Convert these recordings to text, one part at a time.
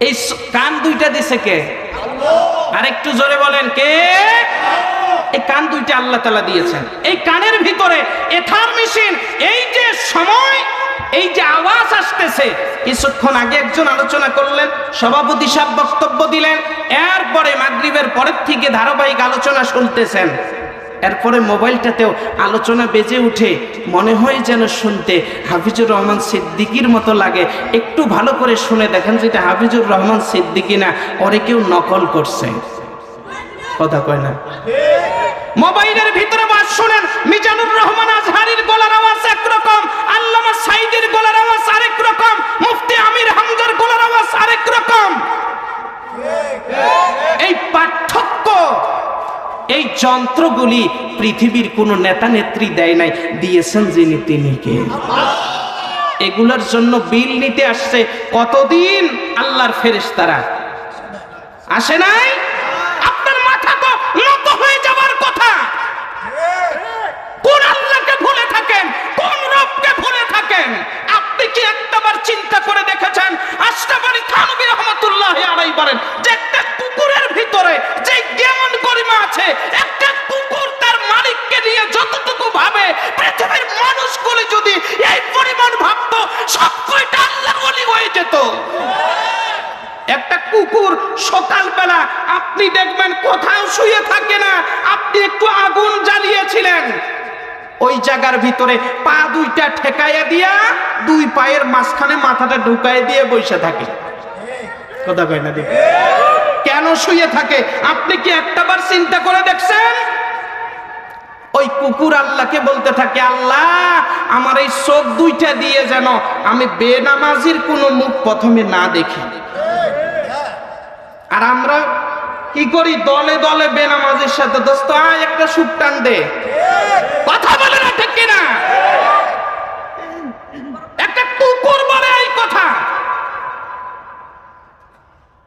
এই কান দুইটা দিছে কে? আর একটু জোরে বলেন, কে? এই কান দুইটা আল্লাহ তালা দিয়েছেন। এই কানের ভিতরে এথার মেশিন, এই যে সময়, এই যে আওয়াজ আসতেছে। কিছুক্ষণ আগে একজন আলোচনা করলেন, সভাপতি সাহেব বক্তব্য দিলেন, এরপরে মাগরিবের পরের থেকে ধারাবাহিক আলোচনা শুনতেছেন। এরপরে মোবাইলটাতেও আলোচনা বেজে উঠে, মনে হয় যেন শুনতে হাফিজুর রহমান সিদ্দিকির মতো লাগে। একটু ভালো করে শুনে দেখেন যেটা হাফিজুর রহমান সিদ্দিকি না ওরে কেউ নকল করছে। কথা কয় না? মোবাইলের ভিতরে বাস শুনেন, মিজানুর রহমান আজহারির গলার আওয়াজ একরকম, আল্লামা সাইদের গলার আওয়াজ আরেক রকম, মুফতি আমির হামজার গলার আওয়াজ আরেক রকম। এই পার্থক্য এই যন্ত্রগুলি পৃথিবীর কোনো নেতা নেত্রী দেয় নাই, দিয়েছেন যিনি তিনি কে এগুলোর জন্য বিল নিতে আসছে। কতদিন আল্লাহর ফেরেস্তারা আসে নাই আপনার মাথা তো নত হয়ে যাবার কথা কোন আল্লাহকে ভুলে থাকেন কোন রবকে ভুলে থাকেন আপনি কি একটাবার চিন্তা করে দেখেছেন আশরাফ থানবী রহমতুল্লাহ আলাই বলেন যে একটা কুকুরের ভিতরে যে জ্ঞান গরিমা আছে একটা কুকুর তার মালিককে নিয়ে যতটুকু ভাবে পৃথিবীর মানুষগুলি যদি এই পরিমাণ ভাবতো সব কয়টা আল্লাহ বলি হয়ে যেত একটা কুকুর সকালবেলা আপনি দেখবেন কোথাও শুয়ে থাকে না। আপনি একটু আগুন জ্বালিয়েছিলেন। ওই জায়গার ভিতরে পা দুইটা ঠেকাইয়া দিয়া দুই পায়ের মাঝখানে মাথাটা ঢুকাই দিয়ে বসে থাকে। কথা কয় না দেখি। কেন শুয়ে থাকে? আপনি কি একটাবার চিন্তা করে দেখছেন? ওই কুকুর আল্লাহকে বলতে থাকে, আল্লাহ, আমার এই চোখ দুইটা দিয়ে যেন আমি বেনামাজির কোনো মুখ প্রথমে না দেখি। আর আমরা কি করি? দলে দলে বেনামাজির সাথে, দোস্ত, আয়, একটা সুপ টান দে। কথা বলে না, ঠিক কিনা? একটা কুকুর বলে এই কথা।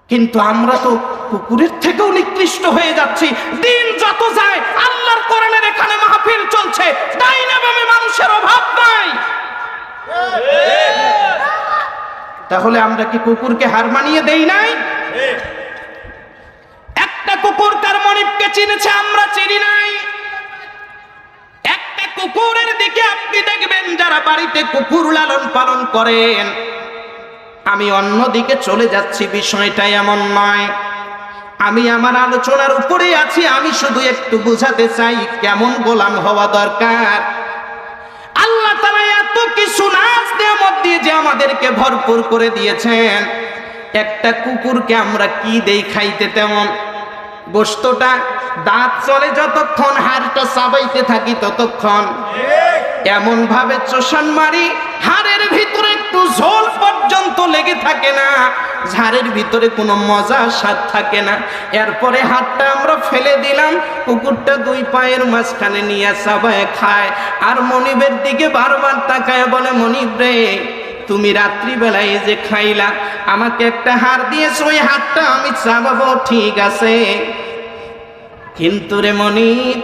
কিন্তু আমরা তো কুকুরের থেকেও নিকৃষ্ট হয়ে যাচ্ছি। দিন যত যায়, আল্লাহর কোরআনের এখানে মাহফিল চলছে। ডাইনে বামে মানুষের অভাব নাই। তাহলে আমরা কি কুকুরকে হার মানিয়ে দেই নাই একটা কুকুর তার মনিবকে আমরা চিনি নাই। একটা কুকুরের দিকে আপনি দেখবেন, যারা বাড়িতে কুকুর লালন পালন করেন। আমি অন্যদিকে চলে যাচ্ছি, বিষয়টা এমন নয়। আমি আমার আলোচনার উপরে আছি, আমি শুধু একটু বুঝাতে চাই, কেমন গোলাম হওয়া দরকার? আল্লাহ তাআলা এত কিছু নাচ নেয়ামত দিয়ে যে আমাদেরকে ভরপুর করে দিয়েছেন। একটা কুকুরকে আমরা কি দেই খাইতে তেমন? গোস্তটা দাঁত চলে যতক্ষণ, হাড়টা চাবাইতে থাকি ততক্ষণ। এমন ভাবে চোষণ মারি, হাড়ের ভিতরে একটু ঝোল পর্যন্ত লেগে থাকে না, ঝাড়ের ভিতরে কোনো মজা স্বাদ থাকে না। এরপরে হাতটা আমরা ফেলে দিলাম, কুকুরটা দুই পায়ের মাঝখানে নিয়ে চাবায় খায়। আর মনিবের দিকে বারবার তাকায় বলে, মনিব রে তুমি রাত্রিবেলায় যে খাইলা, আমাকে একটা হার দিয়েছ, ওই হাতটা আমি চাবাবো, ঠিক আছে। কিন্তু রে মনিব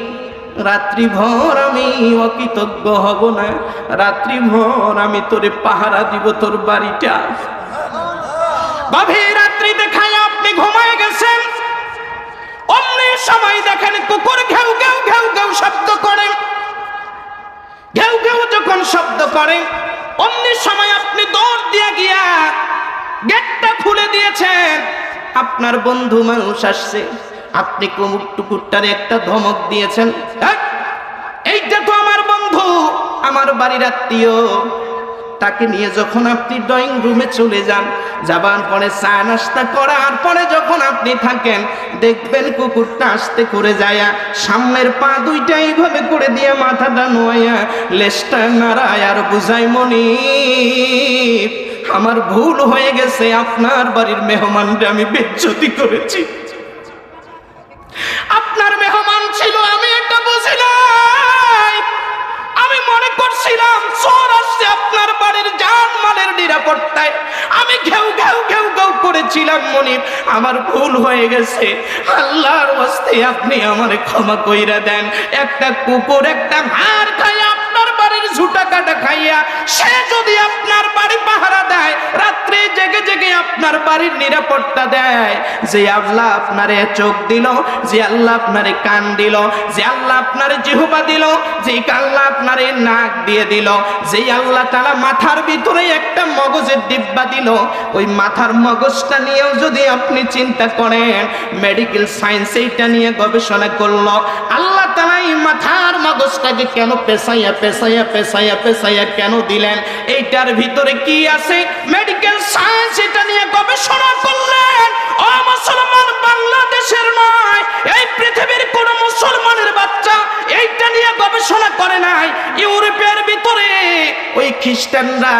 রাত্রি ভর আমি অকৃতজ্ঞ হব না রাত্রি ভর আমি তোরে পাহারা দিব তোর বাড়িটা। গভীর রাত্রিতে খাই আপনি ঘুমায় গেছেন? অমনি সময় দেখেন কুকুর ঘেউ ঘেউ ঘেউ ঘেউ শব্দ করে। ঘেউ কেউ যখন শব্দ করে অন্য সময় আপনি দৌড় দিয়ে গিয়া গেটটা খুলে দিয়েছেন। আপনার বন্ধু মানুষ আসছে। আপনি কুমুর টুকুরটারে একটা ধমক দিয়েছেন। "এই, এইটা তো আমার বন্ধু আমার বাড়ির আত্মীয়। তাকে নিয়ে যখন আপনি ড্রয়িং রুমে চলে যান যাবার পরে চা নাস্তা করার পরে যখন আপনি থাকেন, দেখবেন কুকুরটা আসতে করে যায়া সামনের পা দুইটা এইভাবে করে দিয়ে মাথাটা নোয়া লেজটা নাড়ায় আর বুঝাই মনি আমার ভুল হয়ে গেছে, আপনার বাড়ির মেহমানটা আমি বেজ্জতি করেছি। আপনার মেহমান ছিল করছিলাম চোর আসছে আপনার বাড়ির যান মালের নিরাপত্তায়। আমি ঘেউ ঘেউ ঘেউ ঘেউ করেছিলাম, মনিব। আমার ভুল হয়ে গেছে। আল্লাহর ওয়াস্তে আপনি আমার ক্ষমা কইরা দেন। একটা কুকুর, একটা হাড় খায় আপনার বাড়ির ঝুটা কাটা খাইয়া, সে যদি আপনার বাড়ি পাহারা দেয়, রাত্রে জেগে জেগে আপনার বাড়ির নিরাপত্তা দেয়। যে আল্লাহ আপনারে চোখ দিল, যে আল্লাহ আপনারে কান দিল, যে আল্লাহ আপনারে জিহুবা দিল, যে আল্লাহ আপনারে নাক দিয়ে দিল, যে আল্লাহ তালা মাথার ভিতরে একটা মগজের ডিব্বা দিল, ওই মাথার মগজটা নিয়েও যদি আপনি চিন্তা করেন মেডিকেল সায়েন্স এইটা নিয়ে গবেষণা করল, আল্লাহ মাথার মগজটাকে কেন পেশাইয়া পেশাইয়া পেশাইয়া পেশাইয়া কেন দিলেন? এইটার ভিতরে কি আছে? মেডিকেল সায়েন্স এটা নিয়ে গবেষণা করলেন। ও মুসলমান বাংলাদেশের নয়, এই পৃথিবীর কোন মুসলমানের বাচ্চা এইটা নিয়ে গবেষণা করে নাই। ইউরোপের ভিতরে ওই খ্রিস্টানরা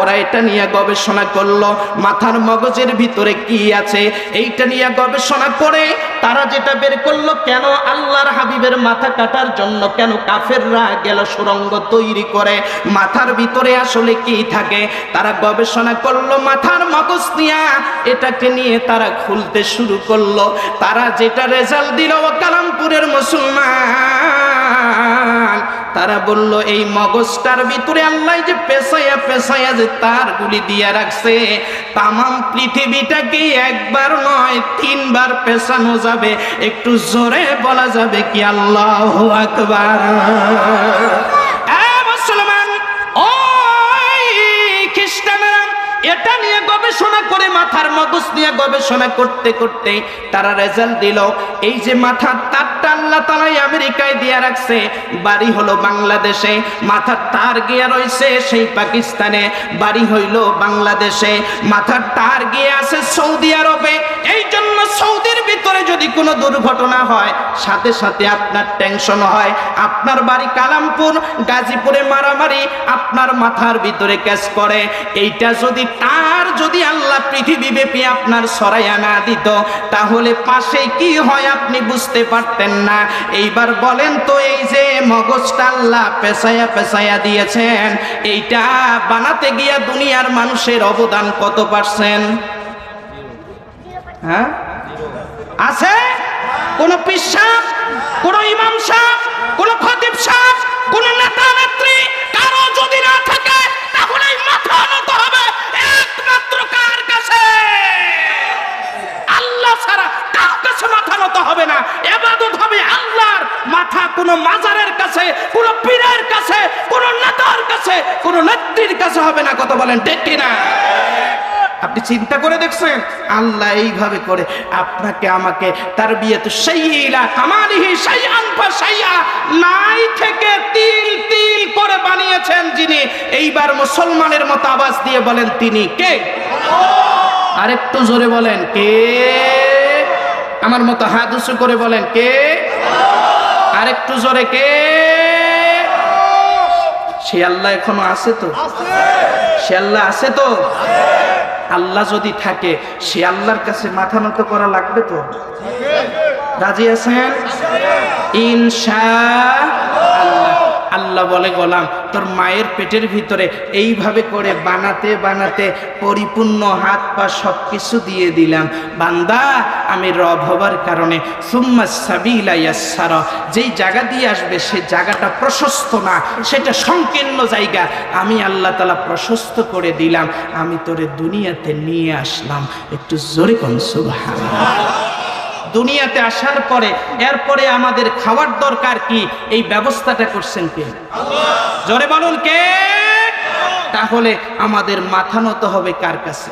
ওরা এটা নিয়ে গবেষণা করল। মাথার মগজের ভিতরে কি আছে? এইটা নিয়ে গবেষণা করে তারা যেটা বের করল, কেন আল্লাহর হাবিবের মাথা কাটার জন্য কেন কাফেররা গেল সুরঙ্গ তৈরি করে? মাথার ভিতরে আসলে কি থাকে? তারা গবেষণা করল, মাথার মগজ নিয়ে এটাকে নিয়ে তারা খুলতে শুরু করল। তারা যেটা রেজাল্ট দিল কালামপুরের মুসলমান। তারা বলল, এই মগজটার ভিতরে আল্লাহ যে পেশায়া পেশায়া যে তার গুলি দিয়ে রাখছে, তামাম পৃথিবীটাকে একবার নয়, তিনবার পেশানো যাবে। একটু জোরে বলা যাবে কি আল্লাহ আকবার? এটা নিয়ে গবেষণা করে, মাথার মগজ নিয়ে গবেষণা করতে করতে তারা রেজাল্ট দিল। এই যে মাথার তারটা আল্লাহ তালাই আমেরিকায় দিয়ে রাখছে, বাড়ি হলো বাংলাদেশে, মাথার তার গিয়ে রয়েছে সেই পাকিস্তানে, বাড়ি হইল বাংলাদেশে, মাথার তার গিয়ে আছে সৌদি আরবে কোনো দুর্ঘটনা হয়, সাথে সাথে আপনার টেনশন হয়। আপনার বাড়ি কালামপুর, গাজীপুরে মারামারি, আপনার মাথার ভিতরে ক্যাচ করে এইটা যদি তার, যদি আল্লাহ পৃথিবী ব্যাপী আপনার সরাইয়া না দিত, তাহলে পাশে কি হয় আপনি বুঝতে পারতেন না। এইবার বলেন তো এই যে মগজটা আল্লাহ পেশায়া পেশায়া দিয়েছেন, এইটা বানাতে গিয়া দুনিয়ার মানুষের অবদান কত পার্সেন্ট হ্যাঁ? আছে? কোন পিসাব কোন ইমাম সাহ কোন খতিব সাহ কোন নেতা নেত্রী কারও যদি না থাকে, তাহলে মাথা নত হবে একমাত্র কার কাছে? আল্লাহ ছাড়া কার কাছে মাথা নত হবে না? এবাদত হবে আল্লাহর। মাথা কোন মাজারের কাছে, কোন পীরের কাছে, কোন নেতার কাছে, কোন নেত্রীর কাছে হবে না কত বলেন ঠিক না আপনি চিন্তা করে দেখছেন? আল্লাহ এইভাবে করে। আপনাকে আমাকে তার বিয়ে সেইলা কামালিহি সেই আনফা সাইয়া নাই থেকে তিল তিল করে বানিয়েছেন যিনি। এইবার মুসলমানের মতো আওয়াজ দিয়ে বলেন তিনি কে? আরেকটু জোরে বলেন কে? আমার মতো হাত উঁচু করে বলেন কে? আরেকটু জোরে কে? সে আল্লাহ এখনও আছে তো? সে আল্লাহ আছে তো? আল্লাহ যদি থাকে সে আল্লাহর কাছে মাথা নত করা লাগবে তো? রাজি আছেন? ইনশা আল্লাহ বলে, গোলাম, তোর মায়ের পেটের ভিতরে এইভাবে করে বানাতে বানাতে পরিপূর্ণ হাত পা সব কিছু দিয়ে দিলাম। বান্দা, আমি রব হবার কারণে সুম্মা সাবিলা ইয়াসার যেই জায়গা দিয়ে আসবে সে জায়গাটা প্রশস্ত না, সেটা সংকীর্ণ জায়গা। আমি আল্লাহ তালা প্রশস্ত করে দিলাম। আমি তোরে দুনিয়াতে নিয়ে আসলাম। একটু জোরে কন, সুবহানাল্লাহ। দুনিয়াতে আসার পরে, এরপরে আমাদের খাওয়ার দরকার কি? এই ব্যবস্থাটা করছেন কে? জরে বলুন কে? তাহলে আমাদের মাথা নত হবে কার কাছে?